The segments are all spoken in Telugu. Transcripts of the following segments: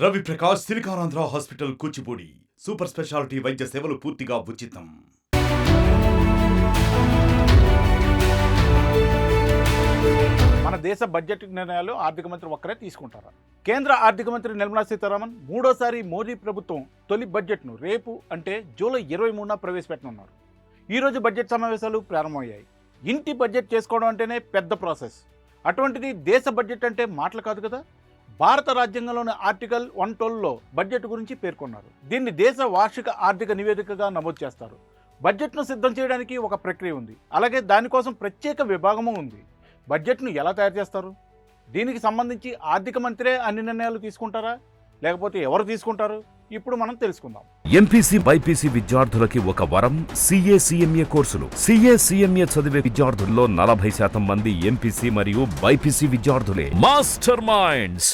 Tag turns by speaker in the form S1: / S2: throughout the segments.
S1: Ravi Prakash SiliconAndhra hospital Kuchipudi super speciality వైద్య సేవలు పూర్తిగా ఉచితం.
S2: మన దేశ బడ్జెట్ నిర్ణయాలు ఆర్థిక మంత్రి ఒక్కరే తీసుకుంటారా. కేంద్ర ఆర్థిక మంత్రి నిర్మలా సీతారామన్ మూడోసారి మోదీ ప్రభుత్వం తొలి బడ్జెట్ను రేపు అంటే జూలై ఇరవై మూడున ప్రవేశపెట్టనున్నారు. ఈరోజు బడ్జెట్ సమావేశాలు ప్రారంభమయ్యాయి. ఇంటి బడ్జెట్ చేసుకోవడం అంటేనే పెద్ద ప్రాసెస్. అటువంటిది దేశ బడ్జెట్ అంటే మాటలు కాదు కదా? భారత రాజ్యాంగంలోని ఆర్టికల్ వన్ ట్వెల్వ్లో బడ్జెట్ గురించి పేర్కొన్నారు. దీన్ని దేశ వార్షిక ఆర్థిక నివేదికగా నమోదు చేస్తారు. బడ్జెట్ను సిద్ధం చేయడానికి ఒక ప్రక్రియ ఉంది. అలాగే దానికోసం ప్రత్యేక విభాగము ఉంది. బడ్జెట్ను ఎలా తయారు చేస్తారు? దీనికి సంబంధించి ఆర్థిక మంత్రే అన్ని నిర్ణయాలు తీసుకుంటారా? లేకపోతే ఎవరు తీసుకుంటారు? ఇప్పుడు మనం తెలుసుకుందాం.
S3: ఎంపీసీ బైపీసీ విద్యార్థులకి ఒక వరం సిఏ సిఎంఏ కోర్సులు. సిఏ సిఎంఏ చదివే విద్యార్థుల్లో నలభై శాతం మంది ఎంపీసీ మరియు బైపీసీ విద్యార్థులే. Master minds.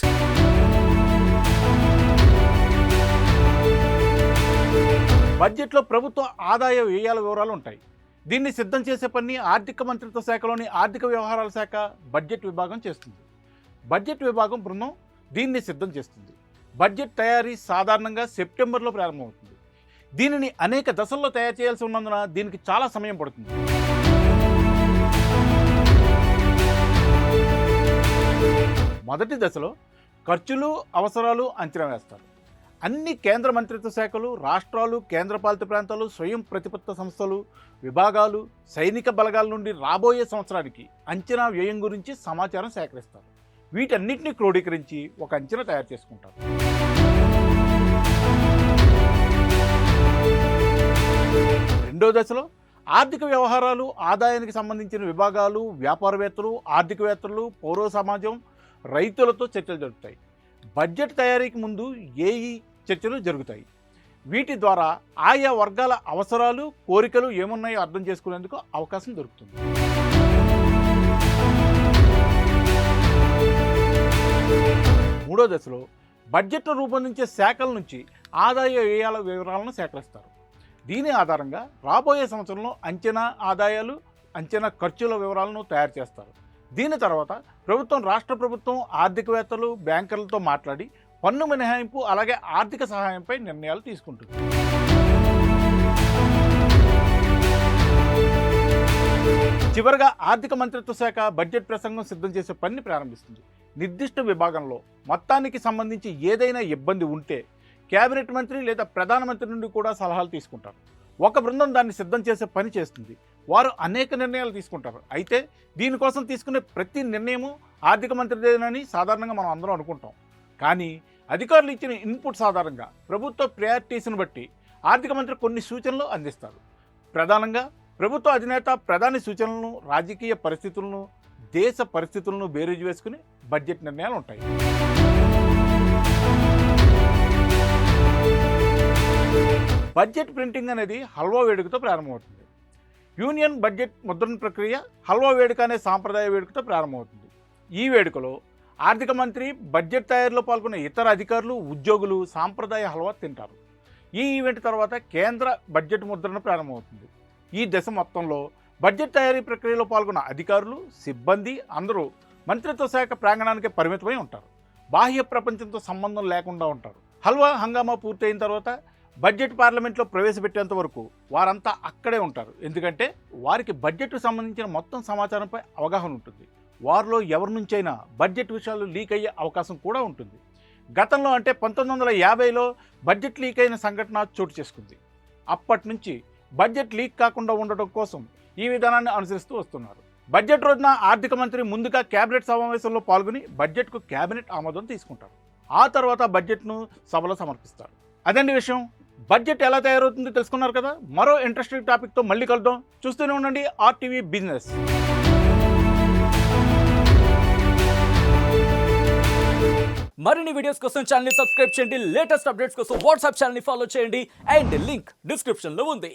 S2: బడ్జెట్లో ప్రభుత్వ ఆదాయ వ్యయాల వివరాలు ఉంటాయి. దీన్ని సిద్ధం చేసే పని ఆర్థిక మంత్రిత్వ శాఖలోని ఆర్థిక వ్యవహారాల శాఖ బడ్జెట్ విభాగం చేస్తుంది. బడ్జెట్ విభాగం బృందం దీన్ని సిద్ధం చేస్తుంది. బడ్జెట్ తయారీ సాధారణంగా సెప్టెంబర్లో ప్రారంభమవుతుంది. దీనిని అనేక దశల్లో తయారు చేయాల్సి ఉన్నందున దీనికి చాలా సమయం పడుతుంది. మొదటి దశలో ఖర్చులు అవసరాలు అంచనా వేస్తారు. అన్ని కేంద్ర మంత్రిత్వ శాఖలు రాష్ట్రాలు కేంద్రపాలిత ప్రాంతాలు స్వయం ప్రతిపత్త సంస్థలు విభాగాలు సైనిక బలగాల నుండి రాబోయే సంవత్సరానికి అంచనా వ్యయం గురించి సమాచారం సేకరిస్తారు. వీటన్నిటిని క్రోడీకరించి ఒక అంచనా తయారు చేసుకుంటారు. రెండో దశలో ఆర్థిక వ్యవహారాలు ఆదాయానికి సంబంధించిన విభాగాలు వ్యాపారవేత్తలు ఆర్థికవేత్తలు పౌర సమాజం రైతులతో చర్చలు జరుగుతాయి బడ్జెట్ తయారీకి ముందు ఏఈ చర్చలు జరుగుతాయి. వీటి ద్వారా ఆయా వర్గాల అవసరాలు కోరికలు ఏమున్నాయో అర్థం చేసుకునేందుకు అవకాశం దొరుకుతుంది. మూడో దశలో బడ్జెట్ను రూపొందించే శాఖల నుంచి ఆదాయ వ్యయాల వివరాలను సేకరిస్తారు. దీని ఆధారంగా రాబోయే సంవత్సరంలో అంచనా ఆదాయాలు అంచనా ఖర్చుల వివరాలను తయారు చేస్తారు. దీని తర్వాత ప్రభుత్వం రాష్ట్ర ప్రభుత్వం ఆర్థికవేత్తలు బ్యాంకర్లతో మాట్లాడి పన్ను మినహాయింపు అలాగే ఆర్థిక సహాయంపై నిర్ణయాలు తీసుకుంటుంది. చివరగా ఆర్థిక మంత్రిత్వ శాఖ బడ్జెట్ ప్రసంగం సిద్ధం చేసే పనిని ప్రారంభిస్తుంది. నిర్దిష్ట విభాగంలో మొత్తానికి సంబంధించి ఏదైనా ఇబ్బంది ఉంటే కేబినెట్ మంత్రి లేదా ప్రధానమంత్రి నుండి కూడా సలహాలు తీసుకుంటారు. ఒక బృందం దాన్ని సిద్ధం చేసే పని చేస్తుంది. వారు అనేక నిర్ణయాలు తీసుకుంటారు. అయితే దీనికోసం తీసుకునే ప్రతి నిర్ణయము ఆర్థిక మంత్రిదేనని సాధారణంగా మనం అందరం అనుకుంటాం. కానీ అధికారులు ఇచ్చిన ఇన్పుట్ సాధారణంగా ప్రభుత్వ ప్రయారిటీస్ను బట్టి ఆర్థిక మంత్రి కొన్ని సూచనలు అందిస్తారు. ప్రధానంగా ప్రభుత్వ అధినేత ప్రధాని సూచనలను రాజకీయ పరిస్థితులను దేశ పరిస్థితులను బేరీజు వేసుకుని బడ్జెట్ నిర్ణయాలు ఉంటాయి. బడ్జెట్ ప్రింటింగ్ అనేది హల్వా వేడుకతో ప్రారంభమవుతుంది. యూనియన్ బడ్జెట్ ముద్రణ ప్రక్రియ హల్వా వేడుక అనే సాంప్రదాయ వేడుకతో ప్రారంభమవుతుంది. ఈ వేడుకలో ఆర్థిక మంత్రి బడ్జెట్ తయారీలో పాల్గొనే ఇతర అధికారులు ఉద్యోగులు సాంప్రదాయ హల్వా తింటారు. ఈ ఈవెంట్ తర్వాత కేంద్ర బడ్జెట్ ముద్రణ ప్రారంభమవుతుంది. ఈ దశ మొత్తంలో బడ్జెట్ తయారీ ప్రక్రియలో పాల్గొన్న అధికారులు సిబ్బంది అందరూ మంత్రిత్వ శాఖ ప్రాంగణానికి పరిమితమై ఉంటారు. బాహ్య ప్రపంచంతో సంబంధం లేకుండా ఉంటారు. హల్వా హంగామా పూర్తయిన తర్వాత బడ్జెట్ పార్లమెంట్లో ప్రవేశపెట్టేంత వరకు వారంతా అక్కడే ఉంటారు. ఎందుకంటే వారికి బడ్జెట్కు సంబంధించిన మొత్తం సమాచారంపై అవగాహన ఉంటుంది. వారిలో ఎవరి నుంచైనా బడ్జెట్ విషయాలు లీక్ అయ్యే అవకాశం కూడా ఉంటుంది. గతంలో అంటే పంతొమ్మిది వందల యాభైలో బడ్జెట్ లీక్ అయిన సంఘటన చోటు చేసుకుంది. అప్పటి నుంచి బడ్జెట్ లీక్ కాకుండా ఉండటం కోసం ఈ విధానాన్ని అనుసరిస్తూ వస్తున్నారు. బడ్జెట్ రోజున ఆర్థిక మంత్రి ముందుగా కేబినెట్ సమావేశంలో పాల్గొని బడ్జెట్కు కేబినెట్ ఆమోదం తీసుకుంటారు. ఆ తర్వాత బడ్జెట్ను సభలో సమర్పిస్తారు. అదండి విషయం. బడ్జెట్ ఎలా తయారవుతుందో తెలుసుకున్నారు కదా? మరో ఇంట్రెస్టింగ్ టాపిక్తో మళ్ళీ కలుద్దాం. చూస్తూనే ఉండండి ఆర్టీవీ బిజినెస్
S4: మరిన్ని వీడియోస్ కోసం ఛానల్ సబ్స్క్రైబ్ చేయండి. లేటెస్ట్ అప్డేట్స్ కోసం వాట్సాప్ ఛానల్ ఫాలో చేయండి. అండ్ లింక్ డిస్క్రిప్షన్లో ఉంది.